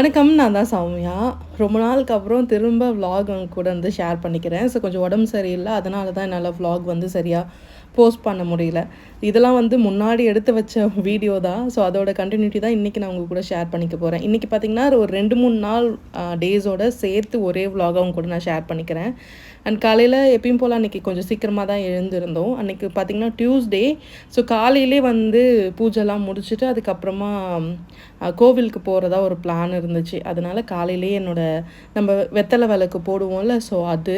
வணக்கம் நான் தான் சௌமியா. ரொம்ப நாளுக்கு அப்புறம் திரும்ப vlog கூட வந்து ஷேர் பண்ணிக்கிறேன். ஸோ கொஞ்சம் உடம்பு சரியில்லை. அதனால தான் என்னால் vlog வந்து சரியாக போஸ்ட் பண்ண முடியல. இதெல்லாம் வந்து முன்னாடி எடுத்து வச்ச வீடியோ தான். ஸோ அதோட கண்டினியூட்டி தான் இன்றைக்கி நான் உங்கள் கூட ஷேர் பண்ணிக்க போகிறேன் இன்றைக்கி பார்த்தீங்கன்னா ஒரு ரெண்டு மூணு நாள் டேஸோட சேர்த்து ஒரே vlog அவங்க கூட நான் ஷேர் பண்ணிக்கிறேன். அண்ட் காலையில் எப்பயும் போல் அன்றைக்கி கொஞ்சம் சீக்கிரமாக தான் எழுந்திருந்தோம். அன்றைக்கி பார்த்திங்கன்னா டியூஸ்டே ஸோ காலையிலே வந்து பூஜைலாம் முடிச்சுட்டு அதுக்கப்புறமா கோவிலுக்கு போகிறதா ஒரு பிளான் இருந்துச்சு. அதனால் காலையிலே என்னோடய நம்ம வெத்தலை விளக்கு போடுவோம்ல ஸோ அது.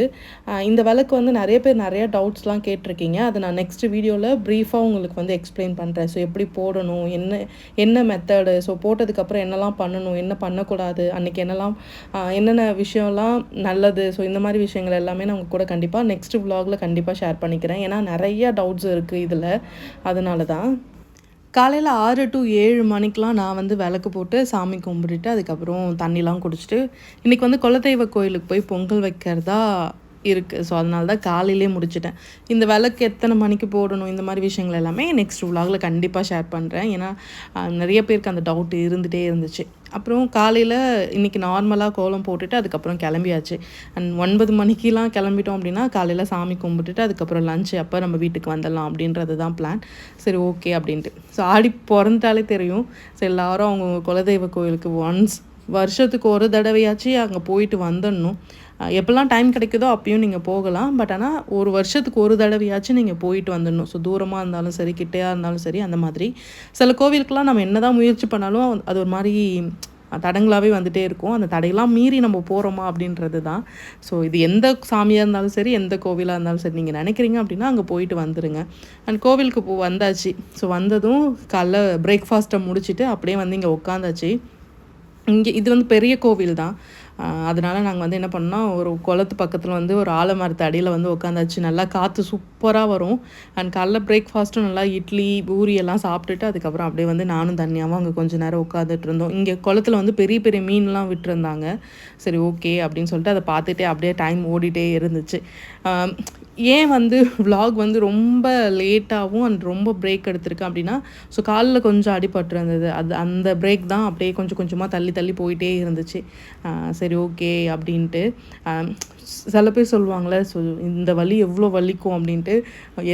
இந்த விளக்கு வந்து நிறைய பேர் நிறையா டவுட்ஸ்லாம் கேட்டிருக்கீங்க. அதை நான் நெக்ஸ்ட் வீடியோவில் ப்ரீஃபாக உங்களுக்கு வந்து எக்ஸ்பிளைன் பண்ணுறேன் ஸோ எப்படி போடணும் என்ன என்ன மெத்தடு ஸோ போட்டதுக்கப்புறம் என்னெல்லாம் பண்ணணும் என்ன பண்ணக்கூடாது அன்றைக்கி என்னெல்லாம் என்னென்ன விஷயம்லாம் நல்லது? ஸோ இந்த மாதிரி விஷயங்கள் எல்லாமே நான் உங்கள் கூட கண்டிப்பாக நெக்ஸ்ட் விலாகில் கண்டிப்பாக ஷேர் பண்ணிக்கிறேன். ஏன்னா நிறைய டவுட்ஸ் இருக்குது இதில். அதனால தான் காலையில் ஆறு டு ஏழு மணிக்கெலாம் நான் வந்து விளக்கு போட்டு சாமி கும்பிட்டுட்டு அதுக்கப்புறம் தண்ணிலாம் குடிச்சிட்டு இன்றைக்கி வந்து குலதெய்வ கோயிலுக்கு போய் பொங்கல் வைக்கிறதா இருக்குது ஸோ அதனால தான் காலையிலே முடிச்சிட்டேன். இந்த விளக்கு எத்தனை மணிக்கு போடணும்? இந்த மாதிரி விஷயங்கள் எல்லாமே நெக்ஸ்ட் விலாகில் கண்டிப்பாக ஷேர் பண்ணுறேன் ஏன்னா நிறைய பேருக்கு அந்த டவுட் இருந்துகிட்டே இருந்துச்சு. அப்புறம் காலையில் இன்றைக்கி நார்மலாக கோலம் போட்டுட்டு அதுக்கப்புறம் கிளம்பியாச்சு. அண்ட் ஒன்பது மணிக்கெலாம் கிளம்பிட்டோம் அப்படின்னா காலையில் சாமி கும்பிட்டுட்டு அதுக்கப்புறம் லஞ்சு அப்போ நம்ம வீட்டுக்கு வந்துடலாம் அப்படின்றது தான் பிளான் சரி ஓகே அப்படின்ட்டு. ஸோ ஆடி பிறந்துட்டாலே தெரியும். ஸோ எல்லாரும் அவங்க குலதெய்வ கோயிலுக்கு ஒன்ஸ் வருஷத்துக்கு ஒரு தடவையாச்சு அங்கே போயிட்டு வந்துடணும் எப்போல்லாம் எப்பெல்லாம் டைம் கிடைக்குதோ அப்பயும் நீங்கள் போகலாம். பட் ஆனால் ஒரு வருஷத்துக்கு ஒரு தடவையாச்சும் நீங்கள் போயிட்டு வந்துடணும் ஸோ தூரமாக இருந்தாலும் சரி கிட்டையாக இருந்தாலும் சரி அந்த மாதிரி. சில கோவிலுக்கெலாம் நம்ம என்ன தான் முயற்சி பண்ணாலும் அது ஒரு மாதிரி தடங்களாகவே வந்துகிட்டே இருக்கும். அந்த தடையெல்லாம் மீறி நம்ம போகிறோமா அப்படின்றது தான் ஸோ இது எந்த சாமியாக இருந்தாலும் சரி எந்த கோவிலாக இருந்தாலும் சரி நீங்கள் நினைக்கிறீங்க அப்படின்னா அங்கே போயிட்டு வந்துடுங்க அண்ட் கோவிலுக்கு போ வந்தாச்சு. ஸோ வந்ததும் காலைல பிரேக்ஃபாஸ்ட்டை முடிச்சுட்டு அப்படியே வந்து இங்கே உட்காந்தாச்சு இங்கே இது வந்து பெரிய கோவில் தான். அதனால் நாங்கள் வந்து என்ன பண்ணோம் ஒரு குளத்து பக்கத்தில் வந்து ஒரு ஆலமரத்து அடியில் வந்து உட்காந்தாச்சு நல்லா காற்று சூப்பராக வரும். அண்ட் காலைல பிரேக்ஃபாஸ்ட்டும் நல்லா இட்லி பூரி எல்லாம் சாப்பிட்டுட்டு அதுக்கப்புறம் அப்படியே வந்து நானும் தனியாகவும் அங்கே கொஞ்சம் நேரம் உட்காந்துட்டு இருந்தோம். இங்கே குளத்துல வந்து பெரிய பெரிய மீன்லாம் விட்டுருந்தாங்க. சரி ஓகே அப்படின்னு சொல்லிட்டு அதை பார்த்துட்டே அப்படியே டைம் ஓடிட்டே இருந்துச்சு. ஏன் வந்து விலாக் வந்து ரொம்ப லேட்டாகவும் அண்ட் ரொம்ப பிரேக் எடுத்திருக்கேன் அப்படின்னா ஸோ காலில் கொஞ்சம் அடிபட்டு இருந்தது. அது அந்த பிரேக் தான் அப்படியே கொஞ்சம் கொஞ்சமாக தள்ளி தள்ளி போயிட்டே இருந்துச்சு. சரி ஓகே அப்படின்ட்டு. சில பேர் சொல்லுவாங்களே ஸோ இந்த வலி எவ்வளோ வலிக்கும் அப்படின்ட்டு.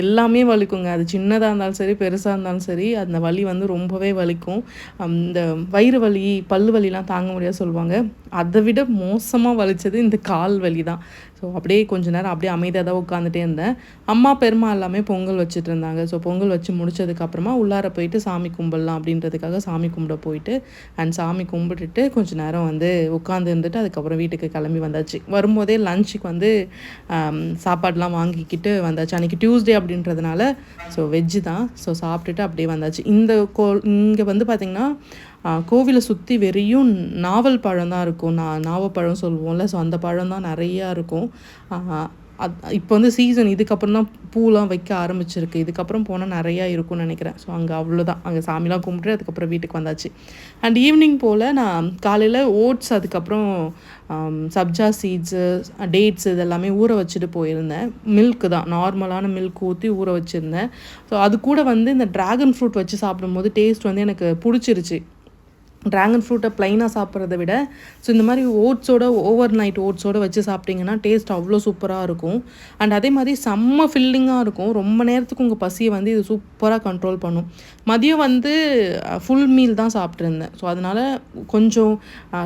எல்லாமே வலிக்குங்க. அது சின்னதாக இருந்தாலும் சரி பெருசாக இருந்தாலும் சரி அந்த வலி வந்து ரொம்பவே வலிக்கும். இந்த வயிறு வலி பல்லு வலிலாம் தாங்க முடியாது சொல்லுவாங்க. அதை விட மோசமாக வலித்தது இந்த கால் வலி தான். ஸோ அப்படியே கொஞ்ச நேரம் அப்படியே அமைதியாக தான் உட்காந்துட்டே இருந்தேன். அம்மா பெருமா எல்லாமே பொங்கல் வச்சுட்டு இருந்தாங்க. ஸோ பொங்கல் வச்சு முடிச்சதுக்கப்புறமா உள்ளார போயிட்டு சாமி கும்பிடலாம் அப்படின்றதுக்காக சாமி கும்பிட போயிட்டு அண்ட் சாமி கும்பிட்டுட்டு கொஞ்ச நேரம் வந்து உட்காந்து இருந்துட்டு அதுக்கப்புறம் வீட்டுக்கு கிளம்பி வந்தாச்சு. வரும்போதே லஞ்சுக்கு வந்து சாப்பாடுலாம் வாங்கிக்கிட்டு வந்தாச்சு. அன்றைக்கி டியூஸ்டே அப்படின்றதுனால ஸோ வெஜ்ஜு தான். ஸோ சாப்பிட்டுட்டு அப்படியே வந்தாச்சு. இந்த கோ இங்கே வந்து பார்த்திங்கன்னா கோவிலை சுற்றி வெறியும் நாவல் பழம் தான் இருக்கும். நான் நாவப்பழம் சொல்லுவோம்ல. ஸோ அந்த பழம் தான் நிறையா இருக்கும். அத் இப்போ வந்து சீசன் இதுக்கப்புறம் தான் பூலாம் வைக்க ஆரம்பிச்சிருக்கு. இதுக்கப்புறம் போனால் நிறையா இருக்கும்னு நினைக்கிறேன். ஸோ அங்கே அவ்வளோதான் அங்கே சாமிலாம் கும்பிட்டு அதுக்கப்புறம் வீட்டுக்கு வந்தாச்சு. அண்ட் ஈவினிங் போல் நான் காலையில் ஓட்ஸ் அதுக்கப்புறம் சப்ஜா சீட்ஸு டேட்ஸ் இதெல்லாமே ஊற வச்சுட்டு போயிருந்தேன். மில்க் தான். நார்மலான மில்க் ஊற்றி ஊற வச்சுருந்தேன். ஸோ அது கூட வந்து இந்த ட்ராகன் ஃப்ரூட் வச்சு சாப்பிடும்போது டேஸ்ட் வந்து எனக்கு பிடிச்சிருச்சு. ட்ராகன் ஃப்ரூட்டை ப்ளைனாக சாப்பிட்றத விட ஸோ இந்த மாதிரி ஓட்ஸோட ஓவர் நைட் ஓட்ஸோட வச்சு சாப்பிட்டிங்கன்னா டேஸ்ட் அவ்வளோ சூப்பராக இருக்கும். அண்ட் அதே மாதிரி செம்ம ஃபில்லிங்காக இருக்கும். ரொம்ப நேரத்துக்கு உங்கள் பசியை வந்து இது சூப்பராக கண்ட்ரோல் பண்ணும். மதியம் வந்து ஃபுல் மீல் தான் சாப்பிட்ருந்தேன் ஸோ அதனால் கொஞ்சம்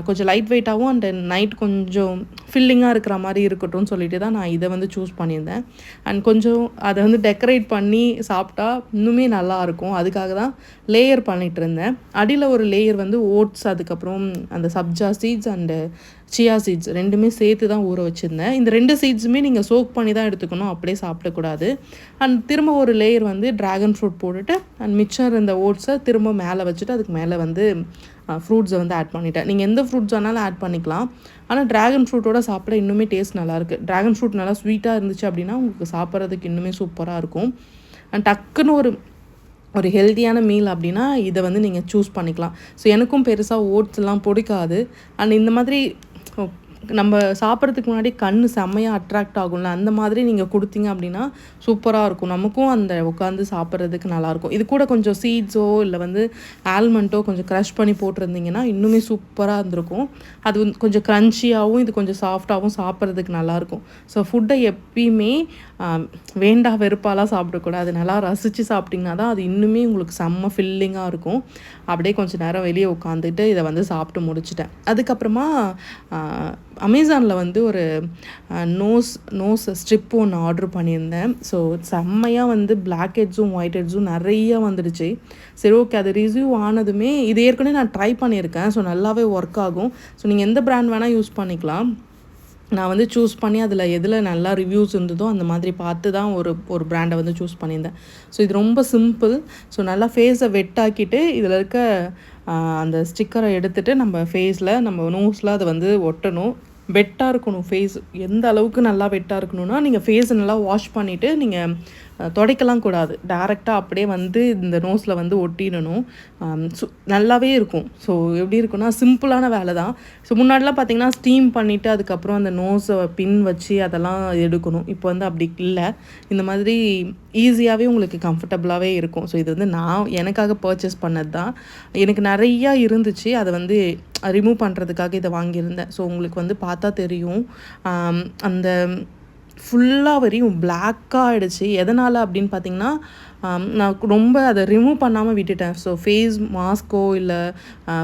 கொஞ்சம் லைட் வெயிட்டாகவும் அண்ட் நைட் கொஞ்சம் ஃபில்லிங்காக இருக்கிற மாதிரி இருக்கட்டும்னு சொல்லிட்டு தான் நான் இதை வந்து சூஸ் பண்ணியிருந்தேன். அண்ட் கொஞ்சம் அதை வந்து டெக்கரேட் பண்ணி சாப்பிட்டா இன்னுமே நல்லாயிருக்கும் அதுக்காக தான் லேயர் பண்ணிகிட்டு இருந்தேன் அடியில் ஒரு லேயர் வந்து ஓட்ஸ் அதுக்கப்புறம் அந்த sabja seeds and chia seeds ரெண்டுமே சேர்த்து தான் ஊற வச்சுருந்தேன். இந்த ரெண்டு சீட்ஸுமே நீங்கள் சோக் பண்ணி தான் எடுத்துக்கணும். அப்படியே சாப்பிடக்கூடாது. அண்ட் திரும்ப ஒரு லேயர் வந்து ட்ராகன் ஃப்ரூட் போட்டுட்டு அண்ட் மிச்சம் இருந்த ஓட்ஸை திரும்ப மேலே வச்சுட்டு அதுக்கு மேலே வந்து ஃப்ரூட்ஸை வந்து ஆட் பண்ணிட்டேன். நீங்கள் எந்த ஃப்ரூட்ஸ் வேணாலும் ஆட் பண்ணிக்கலாம். ஆனால் ட்ராகன் ஃப்ரூட்டோட சாப்பிட இன்னுமே டேஸ்ட் நல்லாயிருக்கு ட்ராகன் ஃப்ரூட் நல்லா ஸ்வீட்டாக இருந்துச்சு அப்படின்னா உங்களுக்கு சாப்பிட்றதுக்கு இன்னுமே சூப்பராக இருக்கும். அண்ட் டக்குன்னு ஒரு ஒரு ஹெல்த்தியான மீல் அப்படின்னா இதை வந்து நீங்கள் சூஸ் பண்ணிக்கலாம். ஸோ எனக்கும் பெருசாக ஓட்ஸ்லாம் பிடிக்காது. அண்ட் இந்த மாதிரி நம்ம சாப்பிட்றதுக்கு முன்னாடி கண் செம்மையாக அட்ராக்ட் ஆகும்ல. அந்த மாதிரி நீங்கள் கொடுத்தீங்க அப்படின்னா சூப்பராக இருக்கும். நமக்கும் அந்த உட்காந்து சாப்பிட்றதுக்கு நல்லாயிருக்கும் இது கூட கொஞ்சம் சீட்ஸோ இல்லை வந்து ஆல்மண்ட்டோ கொஞ்சம் க்ரஷ் பண்ணி போட்டிருந்தீங்கன்னா இன்னுமே சூப்பராக இருந்திருக்கும். அது வந்து கொஞ்சம் க்ரன்ச்சியாகவும் இது கொஞ்சம் சாஃப்டாகவும் சாப்பிட்றதுக்கு நல்லாயிருக்கும் ஸோ ஃபுட்டை எப்பயுமே வேண்டா வெறுப்பாலாம் சாப்பிடக்கூடாது. நல்லா ரசித்து சாப்பிட்டிங்கன்னா தான் அது இன்னுமே உங்களுக்கு செம்ம ஃபில்லிங்காக இருக்கும். அப்படியே கொஞ்சம் நேரம் வெளியே உட்காந்துட்டு இதை வந்து சாப்பிட்டு முடிச்சிட்டேன். அதுக்கப்புறமா அமேசானில் வந்து ஒரு நோஸ் நோஸ் ஸ்ட்ரிப் ஒன்று ஆர்டர் பண்ணியிருந்தேன். ஸோ செம்மையாக வந்து பிளாக் ஹெட்ஸும் ஒயிட் ஹெட்ஸும் நிறைய வந்துடுச்சு. சரி ஓகே அது ரிவ்யூ ஆனதுமே இது ஏற்கனவே நான் ட்ரை பண்ணியிருக்கேன். ஸோ நல்லாவே ஒர்க் ஆகும். ஸோ நீங்கள் எந்த ப்ராண்ட் வேணால் யூஸ் பண்ணிக்கலாம். நான் வந்து சூஸ் பண்ணி அதில் எதில் நல்லா ரிவ்யூஸ் இருந்ததோ அந்த மாதிரி பார்த்து தான் ஒரு ஒரு ப்ராண்டை வந்து சூஸ் பண்ணியிருந்தேன். ஸோ இது ரொம்ப சிம்பிள் ஸோ நல்லா ஃபேஸை வெட்டாக்கிட்டு இதில் இருக்க அந்த ஸ்டிக்கரை எடுத்துகிட்டு நம்ம ஃபேஸில் நம்ம நோஸில் அதை வந்து ஒட்டணும். வெட்டாக இருக்கணும் ஃபேஸ் எந்த அளவுக்கு நல்லா வெட்டாக இருக்கணும்னா நீங்கள் ஃபேஸை நல்லா வாஷ் பண்ணிவிட்டு நீங்கள் துடைக்கலாம் கூடாது. டேரெக்டாக அப்படியே வந்து இந்த நோஸில் வந்து ஒட்டிடணும். சு நல்லாவே இருக்கும். ஸோ எப்படி இருக்குன்னா சிம்பிளான வேலை தான். ஸோ முன்னாடிலாம் பார்த்தீங்கன்னா ஸ்டீம் பண்ணிவிட்டு அதுக்கப்புறம் அந்த நோஸை பின் வச்சு அதெல்லாம் எடுக்கணும். இப்போ வந்து அப்படி இல்லை. இந்த மாதிரி ஈஸியாகவே உங்களுக்கு கம்ஃபர்டபுளாகவே இருக்கும். ஸோ இது வந்து நான் எனக்காக பர்ச்சேஸ் பண்ணது தான் எனக்கு நிறையா இருந்துச்சு. அதை வந்து ரிமூவ் பண்ணுறதுக்காக இதை வாங்கியிருந்தேன். ஸோ உங்களுக்கு வந்து பார்த்தா தெரியும். அந்த ஃபுல்லாக வரையும் பிளாக்காக ஆகிடுச்சு எதனால் அப்படின்னு பார்த்தீங்கன்னா நான் ரொம்ப அதை ரிமூவ் பண்ணாமல் விட்டுட்டேன். ஸோ ஃபேஸ் மாஸ்க்கோ இல்லை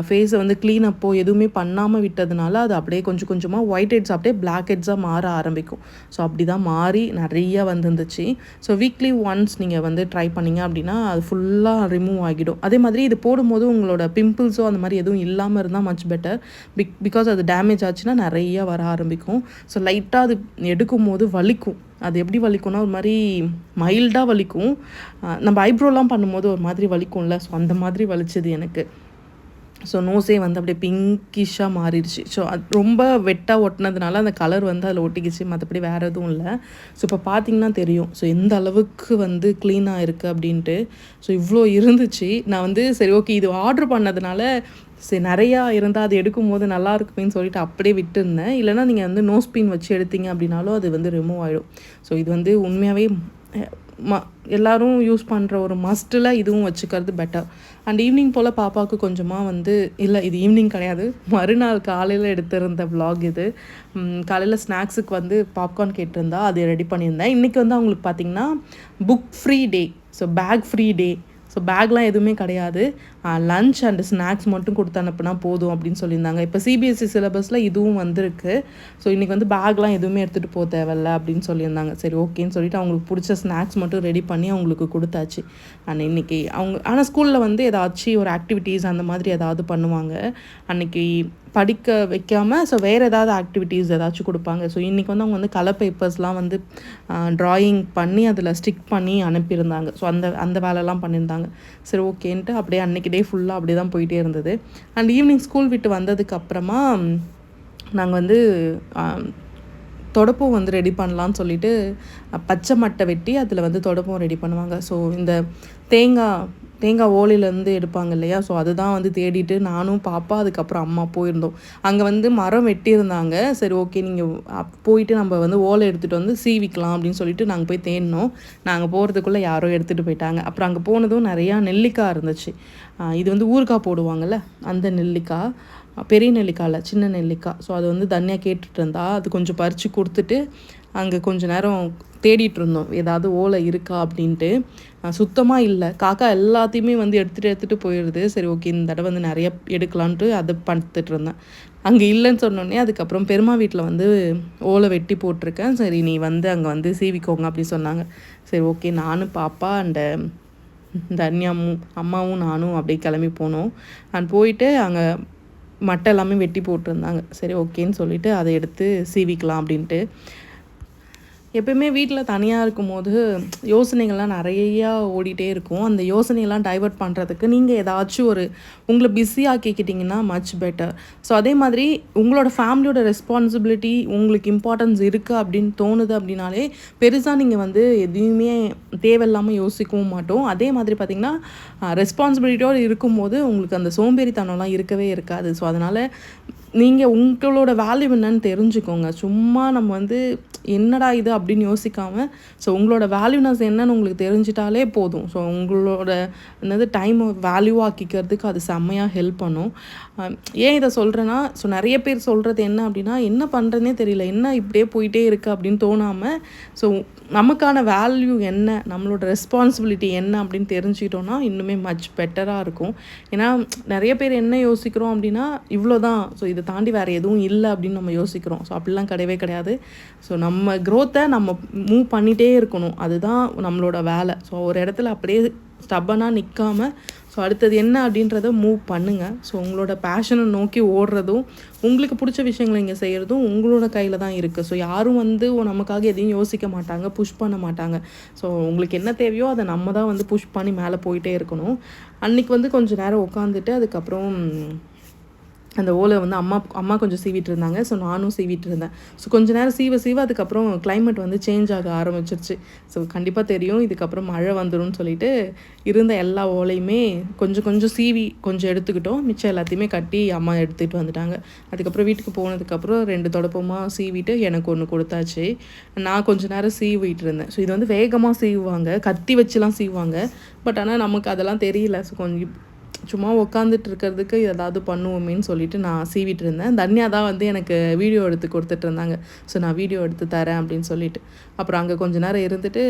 ஃபேஸை வந்து க்ளீனப்போ எதுவுமே பண்ணாமல் விட்டதுனால அது அப்படியே கொஞ்சம் கொஞ்சமாக ஒயிட் ஹெட்ஸ் அப்படியே பிளாக் ஹெட்ஸாக மாற ஆரம்பிக்கும். ஸோ அப்படி தான் மாறி நிறைய வந்துருந்துச்சு. ஸோ வீக்லி ஒன்ஸ் நீங்கள் வந்து ட்ரை பண்ணீங்க அப்படின்னா அது ஃபுல்லாக ரிமூவ் ஆகிடும். அதே மாதிரி இது போடும்போது உங்களோட பிம்பிள்ஸோ அந்த மாதிரி எதுவும் இல்லாமல் இருந்தால் மச் பெட்டர் பிக் பிகாஸ் அது டேமேஜ் ஆச்சுன்னா நிறைய வர ஆரம்பிக்கும். ஸோ லைட்டாக அது எடுக்கும் போது வலிக்கும். அது எப்படி வலிக்கும்னா ஒரு மாதிரி மைல்டாக வலிக்கும். நம்ம ஐப்ரோலாம் பண்ணும்போது ஒரு மாதிரி வலிக்கும்ல. ஸோ அந்த மாதிரி வலிச்சது எனக்கு. ஸோ நோஸே வந்து அப்படியே பிங்கிஷாக மாறிடுச்சு. ஸோ அது ரொம்ப வெட்டாக ஒட்டினதுனால அந்த கலர் வந்து அதில் ஒட்டிக்கிச்சு. மற்றபடி வேறு எதுவும் இல்லை. ஸோ இப்போ பார்த்தீங்கன்னா தெரியும். ஸோ எந்த அளவுக்கு வந்து க்ளீனாக இருக்குது அப்படின்ட்டு. ஸோ இவ்வளோ இருந்துச்சு. நான் வந்து சரி ஓகே இது ஆர்டர் பண்ணதுனால சரி நிறையா இருந்தால் அது எடுக்கும்போது நல்லா இருக்குமேனு சொல்லிட்டு அப்படியே விட்டுருந்தேன். இல்லைன்னா நீங்கள் வந்து நோஸ் பின் வச்சு எடுத்தீங்க அப்படின்னாலும் அது வந்து ரிமூவ் ஆகிடும் ஸோ இது வந்து உண்மையாகவே ம எல்லோரும் யூஸ் பண்ணுற ஒரு மஸ்ட்டில் இதுவும் வச்சுக்கிறது பெட்டர் அண்ட் ஈவினிங் போல் பாப்பாவுக்கு கொஞ்சமாக வந்து இல்லை இது ஈவினிங் கிடையாது. மறுநாள் காலையில் எடுத்திருந்த விலாக் இது. காலையில் ஸ்நாக்ஸுக்கு வந்து பாப்கார்ன் கேட்டிருந்தா அது ரெடி பண்ணியிருந்தேன். இன்றைக்கி வந்து அவங்களுக்கு பார்த்திங்கன்னா book free day so bag free day so பேக்லாம் எதுவுமே கிடையாது. லஞ்ச் அண்ட் ஸ்நாக்ஸ் மட்டும் கொடுத்து அனுப்புனா போதும் அப்படின்னு சொல்லியிருந்தாங்க. இப்போ சிபிஎஸ்சி சிலபஸில் இதுவும் வந்திருக்கு. ஸோ இன்றைக்கி வந்து பேக்லாம் எதுவுமே எடுத்துகிட்டு போக தேவையில்ல அப்படின்னு சொல்லியிருந்தாங்க. சரி ஓகேன்னு சொல்லிட்டு அவங்களுக்கு பிடிச்ச ஸ்நாக்ஸ் மட்டும் ரெடி பண்ணி அவங்களுக்கு கொடுத்தாச்சு. அண்ட் இன்னைக்கு அவங்க ஆனால் ஸ்கூலில் வந்து ஏதாச்சும் ஒரு ஆக்டிவிட்டீஸ் அந்த மாதிரி ஏதாவது பண்ணுவாங்க. அன்னைக்கு படிக்க வைக்காமல் ஸோ வேறு ஏதாவது ஆக்டிவிட்டீஸ் ஏதாச்சும் கொடுப்பாங்க. ஸோ இன்றைக்கி வந்து அவங்க வந்து கலர் பேப்பர்ஸ்லாம் வந்து ட்ராயிங் பண்ணி அதில் ஸ்டிக் பண்ணி அனுப்பியிருந்தாங்க. ஸோ அந்த அந்த வேலைலாம் பண்ணியிருந்தாங்க. சரி ஓகேன்ட்டு அப்படியே அன்றைக்கி டே ஃபுல்லாக அப்படியே தான் போயிட்டே இருந்தது. அண்ட் ஈவினிங் ஸ்கூல் விட்டு வந்ததுக்கப்புறமா நாங்கள் வந்து ஆம், தொடப்பம் வந்து ரெடி பண்ணலான்னு சொல்லிட்டு பச்சை மட்டை வெட்டி அதில் வந்து தொடப்பம் ரெடி பண்ணுவாங்க. ஸோ இந்த தேங்காய் தேங்காய் ஓலையிலேருந்து எடுப்பாங்க இல்லையா? ஸோ அதுதான் வந்து தேடிட்டு நானும் பாப்பா அதுக்கப்புறம் அம்மா போயிருந்தோம். அங்கே வந்து மரம் வெட்டியிருந்தாங்க. சரி ஓகே நீங்கள் போயிட்டு நம்ம வந்து ஓலை எடுத்துகிட்டு வந்து சீவிக்கலாம் அப்படின்னு சொல்லிட்டு நாங்கள் போய் தேடினோம். நாங்கள் போகிறதுக்குள்ளே யாரோ எடுத்துகிட்டு போயிட்டாங்க. அப்புறம் அங்கே போனதும் நிறையா நெல்லிக்காய் இருந்துச்சு. இது வந்து ஊறுகாய் போடுவாங்கல்ல? அந்த நெல்லிக்காய். பெரிய நெல்லிக்காய் இல்லை சின்ன நெல்லிக்காய். ஸோ அது வந்து தனியாக கேட்டுட்டு இருந்தா அது கொஞ்சம் பறித்து கொடுத்துட்டு அங்கே கொஞ்ச நேரம் தேடிட்டு இருந்தோம். ஏதாவது ஓலை இருக்கா அப்படின்ட்டு. சுத்தமாக இல்லை. காக்கா எல்லாத்தையுமே வந்து எடுத்துகிட்டு எடுத்துகிட்டு போயிடுது சரி ஓகே இந்த தடவை வந்து நிறைய எடுக்கலான்ட்டு அதை பார்த்துட்டு இருந்தேன். அங்கே இல்லைன்னு சொன்னோடனே அதுக்கப்புறம் பெருமா வீட்டில் வந்து ஓலை வெட்டி போட்டிருக்கேன். சரி நீ வந்து அங்கே வந்து சீவிக்கோங்க அப்படி சொன்னாங்க. சரி ஓகே நானும் பாப்பா அண்ட் தன்யாமும் அம்மாவும் நானும் அப்படியே கிளம்பி போனோம். அண்ட் போயிட்டு அங்கே மட்டை எல்லாமே வெட்டி போட்டிருந்தாங்க. சரி ஓகேன்னு சொல்லிட்டு அதை எடுத்து சீவிக்கலாம் அப்படின்ட்டு. எப்பயுமே வீட்டில் தனியாக இருக்கும்போது யோசனைகள்லாம் நிறையா ஓடிட்டே இருக்கும். அந்த யோசனையெல்லாம் டைவர்ட் பண்ணுறதுக்கு நீங்கள் ஏதாச்சும் ஒரு உங்களை பிஸி ஆக்கிக்கிட்டிங்கன்னா மச் பெட்டர் ஸோ அதே மாதிரி உங்களோட ஃபேமிலியோட ரெஸ்பான்சிபிலிட்டி உங்களுக்கு இம்பார்ட்டன்ஸ் இருக்குது அப்படின்னு தோணுது அப்படின்னாலே பெருசாக நீங்கள் வந்து எதையுமே தேவையில்லாமல் யோசிக்கவும் மாட்டோம். அதே மாதிரி பார்த்திங்கன்னா ரெஸ்பான்சிபிலிட்டியோடு இருக்கும்போது உங்களுக்கு அந்த சோம்பேறித்தனம்லாம் இருக்கவே இருக்காது. ஸோ அதனால் நீங்கள் உங்களோட வேல்யூ என்னன்னு தெரிஞ்சுக்கோங்க. சும்மா நம்ம வந்து என்னடா இது அப்படின்னு யோசிக்காமல் ஸோ உங்களோட வேல்யூனஸ் என்னன்னு உங்களுக்கு தெரிஞ்சிட்டாலே போதும். ஸோ உங்களோட என்னது டைம் வேல்யூ ஆக்கிக்கிறதுக்கு அது செம்மையாக ஹெல்ப் பண்ணும். ஏன் இதை சொல்கிறேன்னா ஸோ நிறைய பேர் சொல்கிறது என்ன அப்படின்னா என்ன பண்ணுறதுனே தெரியல. என்ன இப்படியே போயிட்டே இருக்குது அப்படின்னு தோணாமல் ஸோ நமக்கான வேல்யூ என்ன நம்மளோட ரெஸ்பான்சிபிலிட்டி என்ன அப்படின்னு தெரிஞ்சுக்கிட்டோன்னா இன்னுமே மச் பெட்டராக இருக்கும். ஏன்னா நிறைய பேர் என்ன யோசிக்கிறோம் அப்படின்னா இவ்வளோ தான் ஸோ இதை தாண்டி வேறு எதுவும் இல்லை அப்படின்னு நம்ம யோசிக்கிறோம். ஸோ அப்படிலாம் கிடையவே கிடையாது. ஸோ நம்ம க்ரோத்தை நம்ம மூவ் பண்ணிகிட்டே இருக்கணும். அதுதான் நம்மளோட வேலை. ஸோ ஒரு இடத்துல அப்படியே ஸ்டப்பனாக நிற்காம ஸோ அடுத்தது என்ன அப்படின்றத மூவ் பண்ணுங்கள் ஸோ உங்களோட பேஷனை நோக்கி ஓடுறதும் உங்களுக்கு பிடிச்ச விஷயங்களை இங்கே செய்கிறதும் உங்களோட கையில் தான் இருக்குது ஸோ யாரும் வந்து நமக்காக எதையும் யோசிக்க மாட்டாங்க புஷ் பண்ண மாட்டாங்க. ஸோ உங்களுக்கு என்ன தேவையோ அதை நம்ம தான் வந்து புஷ் பண்ணி மேலே போயிட்டே இருக்கணும். அன்றைக்கி வந்து கொஞ்சம் நேரம் உட்காந்துட்டு அதுக்கப்புறம் அந்த ஓலை வந்து அம்மா அம்மா கொஞ்சம் சீவிட்டு இருந்தாங்க. ஸோ நானும் சீவிட்டு இருந்தேன். ஸோ கொஞ்ச நேரம் சீவ சீவ அதுக்கப்புறம் கிளைமேட் வந்து சேஞ்ச் ஆக ஆரம்பிச்சிருச்சு. ஸோ கண்டிப்பாக தெரியும். இதுக்கப்புறம் மழை வந்துடும் சொல்லிட்டு இருந்த எல்லா ஓலையுமே கொஞ்சம் கொஞ்சம் சீவி கொஞ்சம் எடுத்துக்கிட்டோம். மிச்சம் எல்லாத்தையுமே கட்டி அம்மா எடுத்துகிட்டு வந்துட்டாங்க. அதுக்கப்புறம் வீட்டுக்கு போனதுக்கப்புறம் ரெண்டு தொடப்பமாக சீவிட்டு எனக்கு ஒன்று கொடுத்தாச்சு. நான் கொஞ்ச நேரம் சீவிட்டு இருந்தேன். ஸோ இது வந்து வேகமாக சீவுவாங்க. கத்தி வச்சுலாம் சீவுவாங்க. பட் ஆனால் நமக்கு அதெல்லாம் தெரியல. ஸோ கொஞ்சம் சும்மா உட்காந்துட்டு இருக்கிறதுக்கு ஏதாவது பண்ணுவோமேன்னு சொல்லிட்டு நான் சீவிட்டு இருந்தேன் தன்யா தான் வந்து எனக்கு வீடியோ எடுத்து கொடுத்துட்டு இருந்தாங்க ஸோ நான் வீடியோ எடுத்து தரேன் அப்படின்னு சொல்லிட்டு. அப்புறம் அங்கே கொஞ்ச நேரம் இருந்துட்டு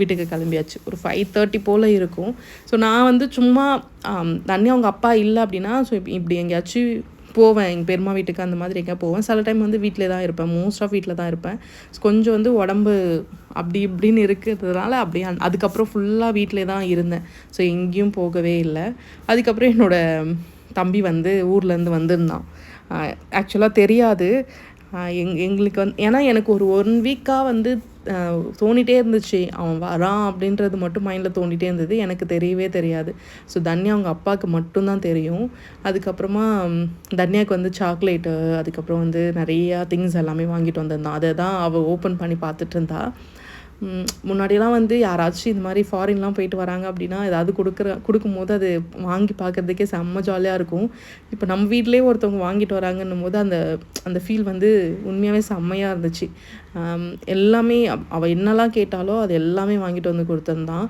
வீட்டுக்கு கிளம்பியாச்சு. ஒரு ஃபைவ் தேர்ட்டி போல் இருக்கும். ஸோ நான் வந்து சும்மா தன்யா அவங்க அப்பா இல்லை அப்படின்னா ஸோ இப்படி எங்கேயாச்சும் போவேன். எங்கள் பெருமா வீட்டுக்கு அந்த மாதிரி எங்கே போவேன். சில டைம் வந்து வீட்டிலே தான் இருப்பேன். மோஸ்ட் ஆஃப் வீட்டில் தான் இருப்பேன். கொஞ்சம் வந்து உடம்பு அப்படி இப்படின்னு இருக்கிறதுனால அப்படியே அதுக்கப்புறம் ஃபுல்லாக வீட்டிலே தான் இருந்தேன். ஸோ எங்கேயும் போகவே இல்லை. அதுக்கப்புறம் என்னோட தம்பி வந்து ஊர்லேருந்து வந்திருந்தான். ஆக்சுவலாக தெரியாது. எங் எங்களுக்கு வந்து ஏன்னா எனக்கு ஒரு ஒன் வீக்காக வந்து தோணிகிட்டே இருந்துச்சு. அவன் வரான் அப்படின்றது மட்டும் மைண்டில் தோண்டிகிட்டே இருந்தது. எனக்கு தெரியவே தெரியாது. ஸோ தன்யா அவங்க அப்பாவுக்கு மட்டும்தான் தெரியும். அதுக்கப்புறமா தன்யாவுக்கு வந்து சாக்லேட்டு அதுக்கப்புறம் வந்து நிறையா திங்ஸ் எல்லாமே வாங்கிட்டு வந்திருந்தான். அதை தான் அவள் ஓப்பன் பண்ணி பார்த்துட்டு இருந்தா. முன்னாடியெல்லாம் வந்து யாராச்சும் இது மாதிரி ஃபாரின்லாம் போயிட்டு வராங்க அப்படின்னா ஏதாவது கொடுக்குற கொடுக்கும்போது அது வாங்கி பார்க்கறதுக்கே செம்ம ஜாலியாக இருக்கும். இப்போ நம்ம வீட்டிலே ஒருத்தவங்க வாங்கிட்டு வராங்கன்னும் போது அந்த அந்த ஃபீல் வந்து உண்மையாகவே செம்மையாக இருந்துச்சு. எல்லாமே அவள் என்னெல்லாம் கேட்டாலோ அது எல்லாமே வாங்கிட்டு வந்து கொடுத்துருந்தான்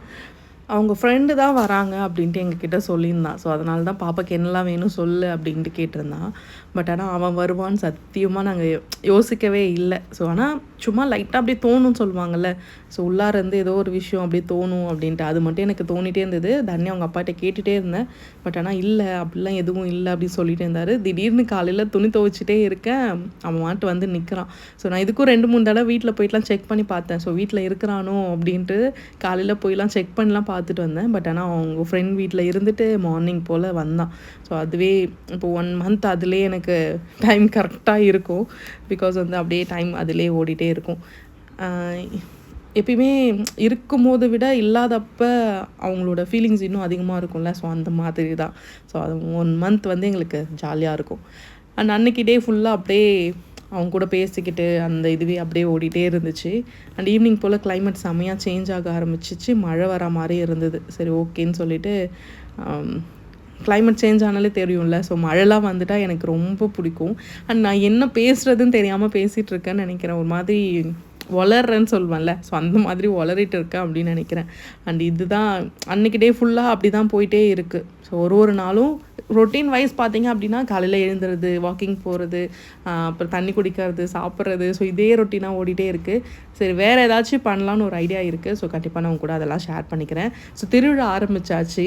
அவங்க ஃப்ரெண்டு தான் வராங்க அப்படின்ட்டு எங்ககிட்ட சொல்லியிருந்தான். ஸோ அதனால தான் பாப்பாக்கு என்னெல்லாம் வேணும் சொல்லு அப்படின்ட்டு கேட்டிருந்தான். பட் ஆனால் அவன் வருவான்னு சத்தியமாக நாங்கள் யோசிக்கவே இல்லை. ஸோ ஆனால் சும்மா லைட்டாக அப்படியே தோணும்னு சொல்லுவாங்கல்ல. ஸோ உள்ளாரேருந்து ஏதோ ஒரு விஷயம் அப்படியே தோணும் அப்படின்ட்டு. அது மட்டும் எனக்கு தோணிட்டே இருந்தது. தண்ணி அவங்க அப்பாட்ட கேட்டுகிட்டே இருந்தேன். பட் ஆனால் இல்லை அப்படிலாம் எதுவும் இல்லை அப்படின்னு சொல்லிட்டு இருந்தார். திடீர்னு காலையில் துணி துவைச்சிட்டே இருக்கேன். அவன் மாட்டு வந்து நிற்கிறான் ஸோ நான் இதுக்கும் ரெண்டு மூணு தடவை வீட்டில் போயிட்டுலாம் செக் பண்ணி பார்த்தேன். ஸோ வீட்டில் இருக்கிறானோ அப்படின்ட்டு காலையில் போயிலாம் செக் பண்ணலாம் பார்த்து பார்த்துட்டு வந்தேன். பட் ஆனால் அவங்க ஃப்ரெண்ட் வீட்டில் இருந்துட்டு மார்னிங் போல் வந்தான். ஸோ அதுவே இப்போ ஒன் மந்த் அதுலேயே எனக்கு டைம் கரெக்டாக இருக்கும். பிகாஸ் வந்து அப்படியே டைம் அதுலேயே ஓடிட்டே இருக்கும். ஆஹ் எப்பயுமே இருக்கும்போது விட இல்லாதப்ப அவங்களோட ஃபீலிங்ஸ் இன்னும் அதிகமாக இருக்கும்ல. ஸோ அந்த மாதிரி தான். ஸோ அது ஒன் மந்த் வந்து எங்களுக்கு ஜாலியாக இருக்கும். அண்ட் அன்னைக்கு டே ஃபுல்லாக அப்படியே அவங்க கூட பேசிக்கிட்டு அந்த இதுவே அப்படியே ஓடிட்டே இருந்துச்சு. அண்ட் ஈவினிங் போல் கிளைமேட் செம்மையாக சேஞ்ச் ஆக ஆரம்பிச்சிச்சு. மழை வர மாதிரி இருந்தது. சரி ஓகேன்னு சொல்லிட்டு um, கிளைமேட் சேஞ்ச் ஆனாலே தெரியும்ல. ஸோ மழைலாம் வந்துட்டால் எனக்கு ரொம்ப பிடிக்கும். அண்ட் நான் என்ன பேசுகிறதுன்னு தெரியாமல் பேசிகிட்டு இருக்கேன்னு நினைக்கிறேன். ஒரு மாதிரி வளர்றேன்னு சொல்லுவேன்ல ஸோ அந்த மாதிரி வளரிட்டு இருக்கேன் அப்படின்னு நினைக்கிறேன். அண்ட் இதுதான் அன்னைக்கு டே ஃபுல்லாக அப்படி தான் போயிட்டே இருக்குது ஸோ ஒரு ஒரு நாளும் ரொட்டீன் வைஸ் பார்த்தீங்க அப்படின்னா காலையில் எழுந்துறது வாக்கிங் போகிறது அப்புறம் தண்ணி குடிக்கிறது சாப்பிட்றது. ஸோ இதே ரொட்டீனாக ஓடிட்டே இருக்குது சரி வேறு ஏதாச்சும் பண்ணலான்னு ஒரு ஐடியா இருக்குது ஸோ கண்டிப்பாக நான் கூட அதெல்லாம் ஷேர் பண்ணிக்கிறேன். ஸோ திருவிழா ஆரம்பிச்சாச்சு.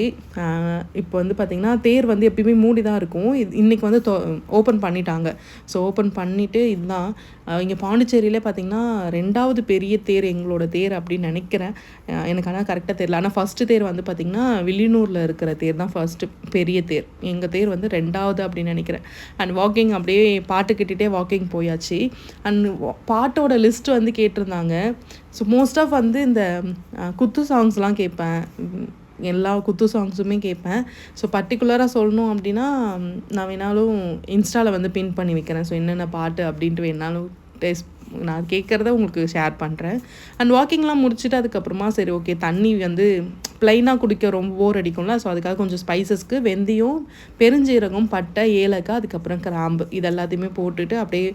இப்போ வந்து பார்த்திங்கன்னா தேர் வந்து எப்பயுமே மூடி தான் இருக்கும். இது இன்றைக்கி வந்து ஓப்பன் பண்ணிட்டாங்க. ஸோ ஓப்பன் பண்ணிவிட்டு இதுதான். இங்கே பாண்டிச்சேரியிலே பார்த்திங்கன்னா ரெண்டாவது பெரிய தேர் எங்களோட தேர் அப்படின்னு நினைக்கிறேன். எனக்கு ஆனால் கரெக்டாக தெரியல. ஆனால் ஃபஸ்ட்டு தேர் வந்து பார்த்திங்கன்னா வில்லியனூரில் இருக்கிற தேர் தான் ஃபஸ்ட்டு பெரிய தேர். எங்கள் தேர் வந்து ரெண்டாவது அப்படின்னு நினைக்கிறேன். அண்ட் வாக்கிங் அப்படியே பாட்டு கேட்டுகிட்டே வாக்கிங் போயாச்சு. அண்ட் பாட்டோட லிஸ்ட் வந்து கேட்டிருந்தாங்க. ஸோ மோஸ்ட் ஆஃப் வந்து இந்த குத்து சாங்ஸ்லாம் கேட்பேன். எல்லா குத்து சாங்ஸுமே கேட்பேன். ஸோ பர்டிகுலராக சொல்லணும் அப்படின்னா நான் வேணாலும் இன்ஸ்டாவில் வந்து பின் பண்ணி வைக்கிறேன். ஸோ என்னென்ன பாட்டு அப்படின்ட்டு வேணாலும் டேஸ்ட் நான் கேட்குறத உங்களுக்கு ஷேர் பண்ணுறேன் அண்ட் வாக்கிங்லாம் முடிச்சுட்டு அதுக்கப்புறமா சரி ஓகே தண்ணி வந்து ப்ளைனாக குடிக்க ரொம்ப போர் அடிக்கும்ல. ஸோ அதுக்காக கொஞ்சம் ஸ்பைசஸ்க்கு வெந்தயம் பெருஞ்சீரகம் பட்டை ஏலக்காய் அதுக்கப்புறம் கிராம்பு. இது எல்லாத்தையுமே போட்டுட்டு அப்படியே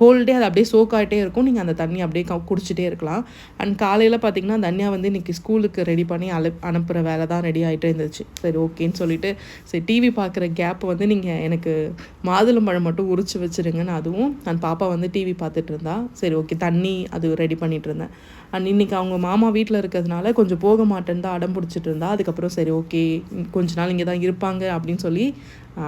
ஹோல் டே அது அப்படியே சோக் ஆகிட்டே இருக்கும். நீங்கள் அந்த தண்ணி அப்படியே க- குடிச்சிட்டே இருக்கலாம். அண்ட் காலையில் பார்த்தீங்கன்னா தன்யா வந்து இன்றைக்கி ஸ்கூலுக்கு ரெடி பண்ணி அலு அனுப்புகிற வேலை தான் ரெடி ஆகிட்டே இருந்துச்சு. சரி ஓகேன்னு சொல்லிட்டு சரி டிவி பார்க்குற கேப் வந்து நீங்கள் எனக்கு மாதுளம்பழம் மட்டும் உரிச்சு வச்சிருங்கன்னு அதுவும் நான் பாப்பா வந்து டிவி பார்த்துட்டு இருந்தா. சரி ஓகே தண்ணி அது ரெடி பண்ணிட்டு இருந்தேன். அண்ட் இன்னைக்கு அவங்க மாமா வீட்டில் இருக்கிறதுனால கொஞ்சம் போக மாட்டேன்னு தான் அடம் பிடிச்சிட்டு இருந்தா. அதுக்கப்புறம் சரி ஓகே கொஞ்ச நாள் இங்கே தான் இருப்பாங்க அப்படின்னு சொல்லி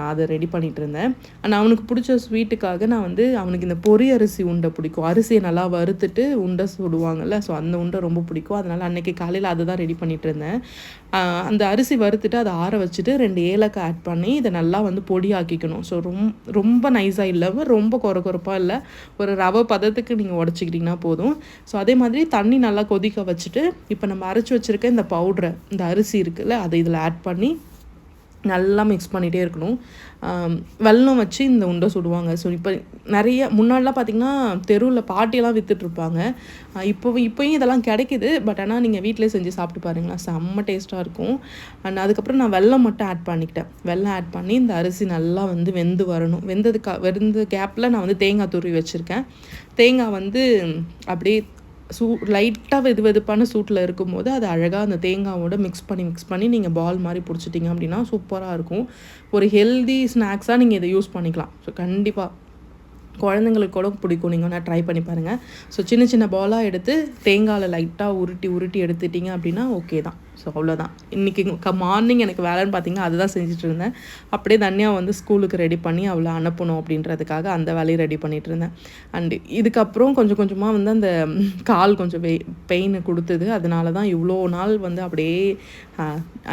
அதை ரெடி பண்ணிகிட்டு இருந்தேன் ஆனால் அவனுக்கு பிடிச்ச ஸ்வீட்டுக்காக நான் வந்து அவனுக்கு இந்த பொரி அரிசி உண்டை பிடிக்கும். அரிசியை நல்லா வறுத்துட்டு உண்டை சுடுவாங்கல்ல ஸோ அந்த உண்டை ரொம்ப பிடிக்கும். அதனால அன்னைக்கு காலையில் அதை தான் ரெடி பண்ணிகிட்டு இருந்தேன் அந்த அரிசி வறுத்துட்டு அதை ஆற வச்சுட்டு ரெண்டு ஏலக்காய் ஆட் பண்ணி இதை நல்லா வந்து பொடி ஆக்கிக்கணும் ஸோ ரொம்ப ரொம்ப நைஸாக இல்லாமல் ரொம்ப கொர கொரப்பாக இல்லை. ஒரு ரவை பதத்துக்கு நீங்கள் உடச்சிக்கிட்டிங்கன்னா போதும். ஸோ அதே மாதிரி தண்ணி நல்லா கொதிக்க வச்சுட்டு இப்போ நம்ம அரைச்சி வச்சுருக்க இந்த பவுட்ரை இந்த அரிசி இருக்குல்ல அதை இதில் ஆட் பண்ணி நல்லா மிக்ஸ் பண்ணிகிட்டே இருக்கணும். வெள்ளம் வெல்லம் வச்சு இந்த உண்டை சுடுவாங்க. ஸோ இப்போ நிறைய முன்னாடிலாம் பார்த்தீங்கன்னா தெருவில் பாட்டியெல்லாம் விற்றுட்ருப்பாங்க இப்போ இப்போயும் இதெல்லாம் கிடைக்குது. பட் ஆனால் நீங்கள் வீட்டிலே செஞ்சு சாப்பிட்டு பாருங்களேன். செம்ம டேஸ்ட்டாக இருக்கும். அண்ட் அதுக்கப்புறம் நான் வெல்லம் மட்டும் ஆட் பண்ணிக்கிட்டேன். வெல்லம் ஆட் பண்ணி இந்த அரிசி நல்லா வந்து வெந்து வரணும். வெந்ததுக்கு வெந்த கேப்பில் நான் வந்து தேங்காய் துருவி வச்சுருக்கேன். தேங்காய் வந்து அப்படியே சூ லைட்டாக வெது வெதுப்பான சூட்டில் இருக்கும்போது அது அழகாக அந்த தேங்காவோட மிக்ஸ் பண்ணி மிக்ஸ் பண்ணி நீங்கள் பால் மாதிரி பிடிச்சிட்டிங்க அப்படின்னா சூப்பராக இருக்கும். ஒரு ஹெல்தி ஸ்நாக்ஸாக நீங்கள் இதை யூஸ் பண்ணிக்கலாம். ஸோ கண்டிப்பாக குழந்தைங்களுக்கு கூட பிடிக்கும். நீங்கள் வேணால் ட்ரை பண்ணி பாருங்கள் ஸோ சின்ன சின்ன பாலாக எடுத்து தேங்காயில் லைட்டாக உருட்டி உருட்டி எடுத்துட்டிங்க அப்படின்னா ஓகே தான். ஸோ அவ்வளோதான் இன்றைக்கி மார்னிங் எனக்கு வேலைன்னு பார்த்தீங்கன்னா அதுதான் செஞ்சுட்டு இருந்தேன். அப்படியே தனியாக வந்து ஸ்கூலுக்கு ரெடி பண்ணி அவளை அனுப்பணும் அப்படின்றதுக்காக அந்த வேலையை ரெடி பண்ணிகிட்டு இருந்தேன். அண்டு இதுக்கப்புறம் கொஞ்சம் கொஞ்சமாக வந்து அந்த கால் கொஞ்சம் வெய் பெயின் கொடுத்தது. அதனால தான் இவ்வளோ நாள் வந்து அப்படியே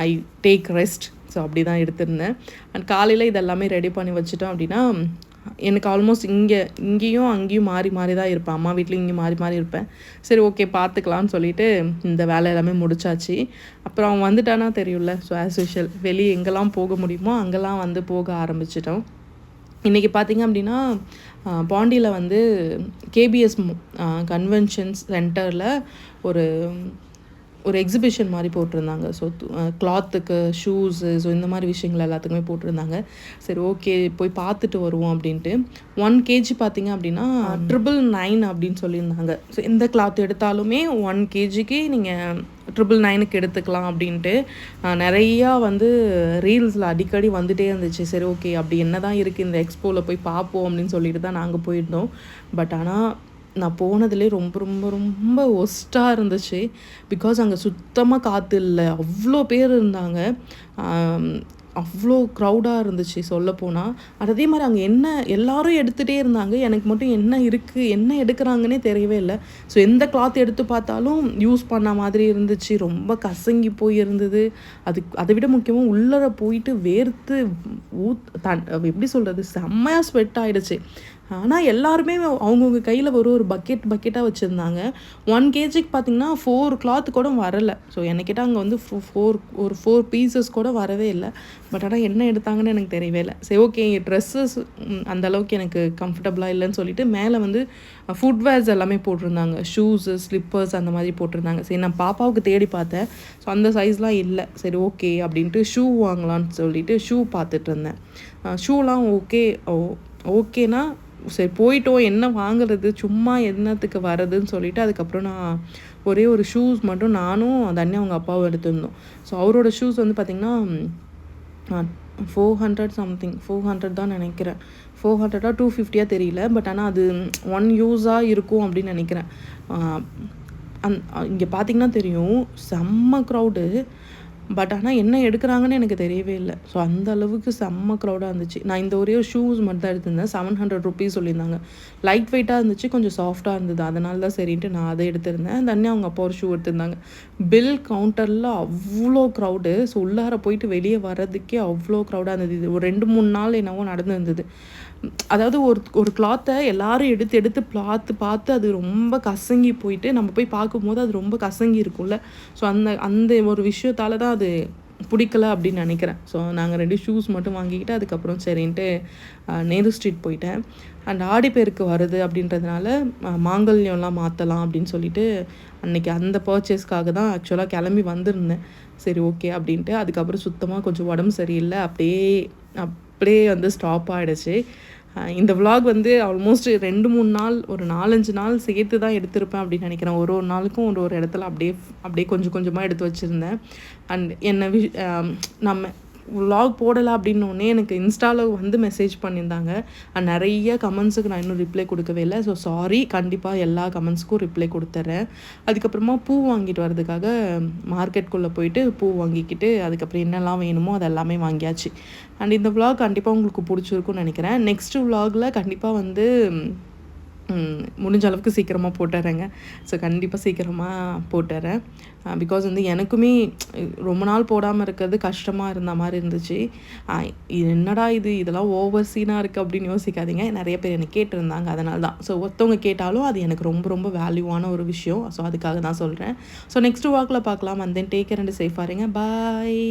ஐ டேக் ரெஸ்ட் ஸோ அப்படி தான் எடுத்திருந்தேன். அண்ட் காலையில் இதெல்லாமே ரெடி பண்ணி வச்சுட்டோம் அப்படின்னா எனக்கு ஆல்மோஸ்ட் இங்கே இங்கேயும் அங்கேயும் மாறி மாறி தான் இருப்பேன். அம்மா வீட்லேயும் இங்கே மாறி மாறி இருப்பேன். சரி ஓகே பார்த்துக்கலான்னு சொல்லிட்டு இந்த வேலை எல்லாமே முடிச்சாச்சு. அப்புறம் அவன் வந்துட்டானா தெரியும்ல? ஸோ ஆஸ் யூஷுவல் வெளியே எங்கெல்லாம் போக முடியுமோ அங்கெல்லாம் வந்து போக ஆரம்பிச்சிட்டோம். இன்றைக்கி பார்த்தீங்க அப்படின்னா பாண்டியில் வந்து கேபிஎஸ் கன்வென்ஷன்ஸ் சென்டரில் ஒரு ஒரு எக்ஸிபிஷன் மாதிரி போட்டிருந்தாங்க. ஸோ கிளாத்துக்கு ஷூஸு ஸோ இந்த மாதிரி விஷயங்கள் எல்லாத்துக்குமே போட்டிருந்தாங்க. சரி ஓகே போய் பார்த்துட்டு வருவோம் அப்படின்ட்டு. ஒன் கேஜி பார்த்தீங்க அப்படின்னா ட்ரிபிள் நைன் அப்படின்னு சொல்லியிருந்தாங்க. ஸோ எந்த கிளாத் எடுத்தாலுமே ஒன் கேஜிக்கு நீங்கள் ட்ரிபிள் நைனுக்கு எடுத்துக்கலாம் அப்படின்ட்டு நிறையா வந்து ரீல்ஸில் அடிக்கடி வந்துட்டே இருந்துச்சு. சரி ஓகே அப்படி என்ன தான் இருக்குது இந்த எக்ஸ்போவில் போய் பார்ப்போம் அப்படின்னு சொல்லிட்டு தான் நாங்கள் போயிருந்தோம். பட் ஆனால் நான் போனதுலே ரொம்ப ரொம்ப ரொம்ப ஒஸ்ட்டாக இருந்துச்சு. பிகாஸ் அங்கே சுத்தமாக காற்று இல்லை. அவ்வளோ பேர் இருந்தாங்க. அவ்வளோ க்ரௌடாக இருந்துச்சு சொல்லப்போனால் அதே மாதிரி அங்கே என்ன எல்லாரும் எடுத்துகிட்டே இருந்தாங்க. எனக்கு மட்டும் என்ன இருக்குது என்ன எடுக்கிறாங்கன்னே தெரியவே இல்லை. ஸோ எந்த கிளாத் எடுத்து பார்த்தாலும் யூஸ் பண்ண மாதிரி இருந்துச்சு. ரொம்ப கசங்கி போய் இருந்தது. அதுக்கு அதை விட முக்கியமாக உள்ளர போயிட்டு வேர்த்து ஊத் தன் எப்படி சொல்கிறது செம்மையாக ஸ்வெட் ஆகிடுச்சு ஆனால் எல்லாருமே அவங்கவுங்க கையில் ஒரு ஒரு பக்கெட் பக்கெட்டாக வச்சுருந்தாங்க. ஒன் கேஜிக்கு பார்த்தீங்கன்னா ஃபோர் கிளாத் கூட வரலை. ஸோ என்னைக்கிட்ட அங்கே வந்து ஃபோர் ஒரு ஃபோர் பீசஸ் கூட வரவே இல்லை. பட் ஆனால் என்ன எடுத்தாங்கன்னு எனக்கு தெரியவே இல்லை. சரி ஓகே ட்ரெஸ்ஸஸ் அந்தளவுக்கு எனக்கு கம்ஃபர்டபுளாக இல்லைன்னு சொல்லிட்டு மேலே வந்து ஃபுட்வேர்ஸ் எல்லாமே போட்டிருந்தாங்க. ஷூஸு ஸ்லிப்பர்ஸ் அந்த மாதிரி போட்டிருந்தாங்க. சரி நான் பாப்பாவுக்கு தேடி பார்த்தேன். ஸோ அந்த சைஸ்லாம் இல்லை. சரி ஓகே அப்படின்ட்டு ஷூ வாங்கலாம்னு சொல்லிட்டு ஷூ பார்த்துட்டு இருந்தேன். ஷூலாம் ஓகே ஓ ஓகேனா சரி போயிட்டோம் என்ன வாங்குறது? சும்மா என்னத்துக்கு வரதுன்னு சொல்லிட்டு அதுக்கப்புறம் நான் ஒரே ஒரு ஷூஸ் மட்டும் நானும் தண்ணி அவங்க அப்பாவும் எடுத்திருந்தோம். ஸோ அவரோட ஷூஸ் வந்து பார்த்திங்கன்னா four hundred something four hundred தான் நினைக்கிறேன். ஃபோர் ஹண்ட்ரடாக டூ ஃபிஃப்டியாக தெரியல. பட் ஆனால் அது ஒன் யூஸாக இருக்கும் அப்படின்னு நினைக்கிறேன். அந் இங்கே பார்த்தீங்கன்னா தெரியும் செம்ம க்ரௌடு பட் ஆனால் என்ன எடுக்கிறாங்கன்னு எனக்கு தெரியவே இல்லை. ஸோ அந்த அளவுக்கு செம்ம க்ரௌடாக இருந்துச்சு. நான் இந்த ஒரே ஷூஸ் மட்டும் தான் எடுத்திருந்தேன். செவன் ஹண்ட்ரட் ருபீஸ் சொல்லியிருந்தாங்க. லைட் வெயிட்டாக இருந்துச்சு கொஞ்சம் சாஃப்டாக இருந்தது. அதனால தான் சரின்ட்டு நான் அதை எடுத்திருந்தேன். தண்ணி அவங்க அப்பா ஒரு ஷூ எடுத்திருந்தாங்க. பில் கவுண்டரில் அவ்வளோ க்ரௌடு ஸோ உள்ளார போயிட்டு வெளியே வர்றதுக்கே அவ்வளோ க்ரௌடாக இருந்தது. இது ஒரு ரெண்டு மூணு நாள் என்னவோ நடந்துருந்தது. அதாவது ஒரு ஒரு கிளாத்தை எல்லாரும் எடுத்து எடுத்து பார்த்து பார்த்து அது ரொம்ப கசங்கி போயிட்டு நம்ம போய் பார்க்கும்போது அது ரொம்ப கசங்கி இருக்கும்ல. ஸோ அந்த அந்த ஒரு விஷயத்தால தான் அது பிடிக்கல அப்படின்னு நினைக்கிறேன். ஸோ நாங்கள் ரெண்டு ஷூஸ் மட்டும் வாங்கிக்கிட்டு அதுக்கப்புறம் சரின்ட்டு நேரு ஸ்ட்ரீட் போயிட்டேன். அண்ட் ஆடிப்பேருக்கு வருது அப்படின்றதுனால மாங்கல்யம்லாம் மாற்றலாம் அப்படின்னு சொல்லிட்டு அன்னைக்கு அந்த பர்ச்சேஸ்க்காக தான் ஆக்சுவலாக கிளம்பி வந்திருந்தேன். சரி ஓகே அப்படின்ட்டு. அதுக்கப்புறம் சுத்தமாக கொஞ்சம் உடம்பு சரியில்லை. அப்படியே அப்படியே வந்து ஸ்டாப் ஆகிடுச்சு இந்த விலாக் வந்து ஆல்மோஸ்ட் ரெண்டு மூணு நாள் ஒரு நாலஞ்சு நாள் சேர்த்து தான் எடுத்திருப்பேன் அப்படின்னு நினைக்கிறேன். ஒரு ஒரு நாளுக்கும் ஒரு ஒரு இடத்துல அப்படியே அப்படியே கொஞ்சம் கொஞ்சமாக எடுத்து வச்சுருந்தேன். அண்ட் என்னை விஷ் நம்ம விலாக் போடலை அப்படின்னோடனே எனக்கு இன்ஸ்டாவில் வந்து மெசேஜ் பண்ணியிருந்தாங்க. நிறைய கமெண்ட்ஸுக்கு நான் இன்னும் ரிப்ளை கொடுக்கவே இல்லை. ஸோ சாரி கண்டிப்பாக எல்லா கமெண்ட்ஸ்க்கும் ரிப்ளை கொடுத்துட்றேன் அதுக்கப்புறமா பூ வாங்கிட்டு வர்றதுக்காக மார்க்கெட்குள்ளே போயிட்டு பூ வாங்கிக்கிட்டு அதுக்கப்புறம் என்னெல்லாம் வேணுமோ அது எல்லாமே வாங்கியாச்சு. அண்ட் இந்த விலாக் கண்டிப்பாக உங்களுக்கு பிடிச்சிருக்கும்னு நினைக்கிறேன். நெக்ஸ்ட் விலாகில் கண்டிப்பாக வந்து முடிஞ்ச அளவுக்கு சீக்கிரமாக போட்டுறேங்க. ஸோ கண்டிப்பாக சீக்கிரமாக போட்டுறேன். பிகாஸ் வந்து எனக்குமே ரொம்ப நாள் போடாமல் இருக்கிறது கஷ்டமாக இருந்த மாதிரி இருந்துச்சு. என்னடா இது? இதெல்லாம் ஓவர் சீனாக இருக்குது அப்படின்னு யோசிக்காதீங்க. நிறைய பேர் என்னை கேட்டிருந்தாங்க. அதனால தான். ஸோ ஒருத்தவங்க கேட்டாலும் அது எனக்கு ரொம்ப ரொம்ப வேல்யூவான ஒரு விஷயம். ஸோ அதுக்காக தான் சொல்கிறேன் ஸோ நெக்ஸ்ட் வாக்கில் பார்க்கலாம். And then take care and சேஃபாக இருங்க பாய்